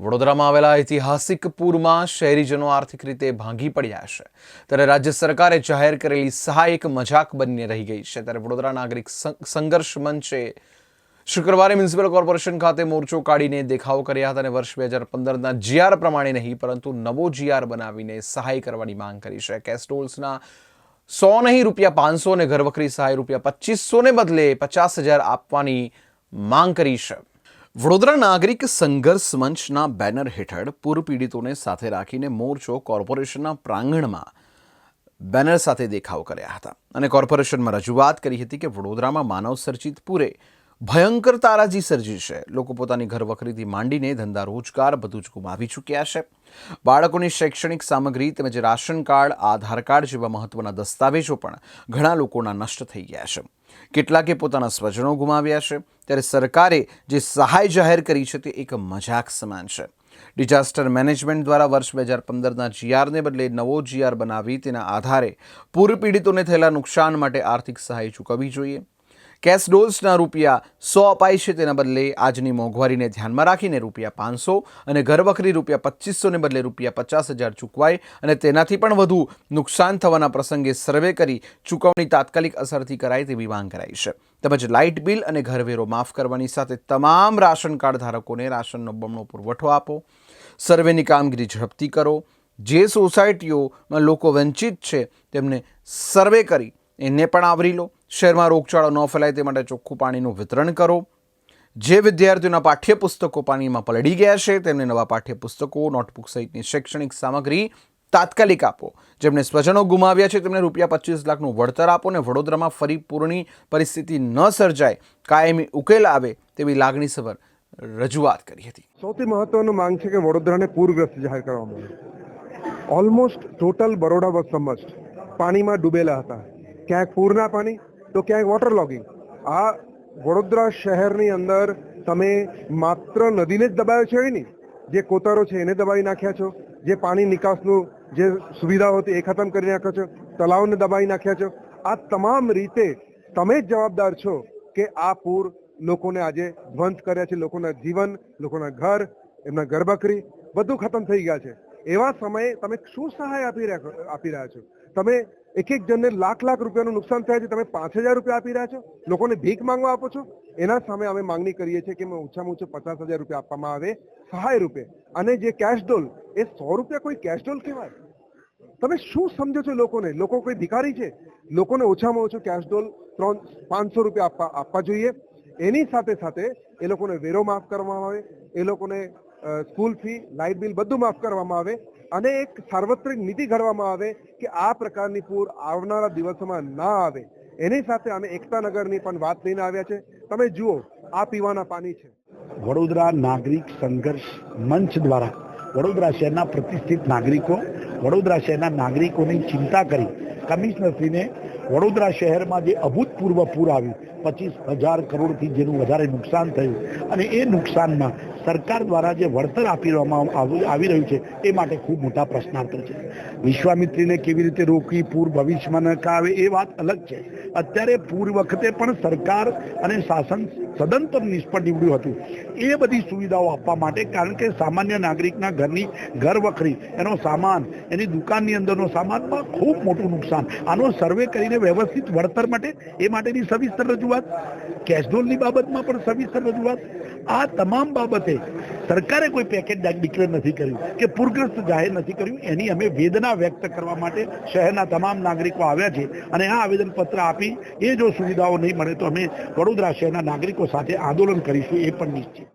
વડોદરામાં આવેલા ઐતિહાસિક પૂરમાં શહેરીજનો આર્થિક રીતે ભાંગી પડ્યા છે. ત્યારે રાજ્ય સરકારે જાહેર કરેલી સહાય એક મજાક બનીને રહી ગઈ છે. ત્યારે વડોદરા નાગરિક સંઘર્ષ મંચે શુક્રવારે મ્યુનિસિપલ કોર્પોરેશન ખાતે મોરચો કાઢીને દેખાવો કર્યા હતા અને વર્ષ બે હજાર પંદરના જીઆર પ્રમાણે નહીં, પરંતુ નવો જીઆર બનાવીને સહાય કરવાની માંગ કરી છે. કેસ્ટોલ્સના સો નહીં રૂપિયા પાંચસો અને ઘરવખરી સહાય રૂપિયા પચીસોને બદલે પચાસ હજાર આપવાની માંગ કરી છે. વડોદરા નાગરિક સંઘર્ષ મંચના બેનર હેઠળ પૂર પીડિતોને સાથે રાખીને મોરચો કોર્પોરેશનના પ્રાંગણમાં બેનર સાથે દેખાવ કર્યા હતા. અને કોર્પોરેશનમાં રજૂઆત કરી હતી કે વડોદરામાં માનવ સર્જિત પૂરે ભયંકર તારાજી સર્જી છે. લોકો પોતાની ઘર વખરીથી માંડીને ધંધા રોજગાર બધું જ ગુમાવી ચૂક્યા છે. બાળકોની શૈક્ષણિક સામગ્રી તેમજ રાશન કાર્ડ, આધાર કાર્ડ જેવા મહત્વના દસ્તાવેજો પણ ઘણા લોકોના નષ્ટ થઈ ગયા છે. કેટલાકે પોતાના સ્વજનો ગુમાવ્યા છે. ત્યારે સરકારે જે સહાય જાહેર કરી છે તે એક મજાક સમાન છે. ડિઝાસ્ટર મેનેજમેન્ટ દ્વારા વર્ષ બે હજાર પંદરના જીઆરને બદલે નવો જીઆર બનાવી તેના આધારે પૂર પીડિતોને થયેલા નુકસાન માટે આર્થિક સહાય ચૂકવવી જોઈએ. કેશ ડોલ્સના રૂપિયા સો અપાય છે તેના બદલે આજની મોંઘવારીને ધ્યાનમાં રાખીને રૂપિયા પાંચસો અને ઘરવખરી રૂપિયા પચીસોને બદલે રૂપિયા પચાસ હજાર ચૂકવાય અને તેનાથી પણ વધુ નુકસાન થવાના પ્રસંગે સર્વે કરી ચૂકવણી તાત્કાલિક અસરથી કરાય તેવી માંગ કરાઈ છે. તેમજ લાઇટ બિલ અને ઘરવેરો માફ કરવાની સાથે તમામ રાશન કાર્ડ ધારકોને રાશનનો બમણો પુરવઠો આપો. સર્વેની કામગીરી ઝડપથી કરો. જે સોસાયટીઓમાં લોકો વંચિત છે તેમને સર્વે કરી એને પણ આવરી લો. શહેરમાં રોગચાળો ન ફેલાય તે માટે ચોખ્ખું પાણીનું વિતરણ કરો. જે વિદ્યાર્થીઓના પાઠ્યપુસ્તકો પાણીમાં પલળી ગયા છે, તેમને નવા પાઠ્યપુસ્તકો નોટબુક સહિતની શૈક્ષણિક સામગ્રી તાત્કાલિક આપો. જેમને સ્વજનો ગુમાવ્યા છે, તેમને રૂપિયા પચીસ લાખનું વળતર આપો અને વડોદરામાં ફરી પૂરની પરિસ્થિતિ ન સર્જાય, કાયમી ઉકેલ આવે તેવી લાગણીસભર રજૂઆત કરી હતી. સૌથી મહત્વનું માંગ છે કે વડોદરાને પૂરગ્રસ્ત જાહેર કરવામાં આવ્યું ઓલમોસ્ટ ટોટલ બરોડા વોઝ પાણીમાં ડૂબેલા હતા. ક્યાંક પૂરના પાણી તો ક્યાંક વોટર લોગિંગ આ વડોદરા શહેરની અંદર તમે માત્ર નદીને જ દબાયો છે નહીં? જે કોતરો છે એને દબાવી નાખ્યા છો? જે પાણી નિકાસનું જે સુવિધા હતી એ ખતમ કરી નાખ્યો છો? તલાવને દબાવી નાખ્યા છો? આ તમામ રીતે તમે જ જવાબદાર છો કે આ પૂર લોકોને આજે ધ્વંસ કર્યા છે, લોકોના જીવન, લોકોના ઘર, એમના ઘરબકરી, બધું ખતમ થઈ ગયા છે. એવા સમયે તમે શું સહાય આપી રહ્યા આપી રહ્યા છો? તમે એક એક જણને લાખ લાખ રૂપિયાનું નુકસાન થાય છે. તમે પાંચ હજાર રૂપિયા આપી રહ્યા છો? લોકોને ભીખ માંગવા આપો છો? એના સામે અમે માંગણી કરીએ છીએ કે ઓછામાં ઓછું પચાસ હજાર રૂપિયા આપવામાં આવે સહાય રૂપે. અને જે કેશ ડોલ એ સો રૂપિયા કોઈ કેશ ડોલ કહેવાય? તમે શું સમજો છો લોકોને? લોકો કોઈ ભિખારી છે? લોકોને ઓછામાં ઓછું કેશ ડોલ ત્રણ, પાંચસો રૂપિયા આપવા આપવા જોઈએ. એની સાથે સાથે એ લોકોને વેરો માફ કરવામાં આવે. એ લોકોને સ્કૂલ ફી લાઇટ બિલ બધું માફ કરવામાં આવે. અને એક સાર્વત્રિક નીતિ ઘડવામાં આવે કે આ પ્રકારની પૂર આવનારા દિવસોમાં ના આવે. એની સાથે અમે એકતાનગરની પણ વાત લઈને આવ્યા છે. તમે જુઓ, આ પીવાના પાણી છે. વડોદરા નાગરિક સંઘર્ષ મંચ દ્વારા વડોદરા શહેરના પ્રતિષ્ઠિત નાગરિકો, વડોદરા શહેરના નાગરિકોની ચિંતા કરી. કમિશનરશ્રીને વડોદરા શહેરમાં જે અભૂતપૂર્વ પૂર આવ્યું, પચીસ હજાર કરોડથી જેનું વધારે નુકસાન થયું અને એ નુકસાનમાં સરકાર દ્વારા જે વળતર આપી આવી આવી રહ્યું છે, એ માટે ખૂબ મોટા પ્રશ્નાર્થ છે. વિશ્વામિત્રીને કેવી રીતે રોકી, પૂર ભવિષ્યમાં ન આવે એ વાત અલગ છે. અત્યારે પૂર વખતે પણ સરકાર અને શાસન સદંતર નિષ્ફળ નીવડ્યું હતું. એ બધી સુવિધાઓ આપવા માટે, કારણ કે સામાન્ય નાગરિકના ઘરની ઘર વખરી એનો સામાન, એની દુકાનની અંદરનો સામાનમાં ખૂબ મોટું નુકસાન. આનો સર્વે કરીને વ્યવસ્થિત વળતર માટે, એ માટેની સવિસ્તર રજૂઆત. કેશડોલની બાબતમાં પણ સવિસ્તર રજૂઆત. આ તમામ બાબતે સરકારે કોઈ પેકેજ ડિક્લેર નથી કર્યું કે પૂરગ્રસ્ત જાહેર નથી કર્યું. એની અમે વેદના વ્યક્ત કરવા માટે શહેરના તમામ નાગરિકો આવ્યા છે અને આ આવેદનપત્ર આપી એ જો સુવિધાઓ નહીં મળે તો અમે વડોદરા શહેરના નાગરિકો સાથે આંદોલન કરીશું એ પણ નિશ્ચિત.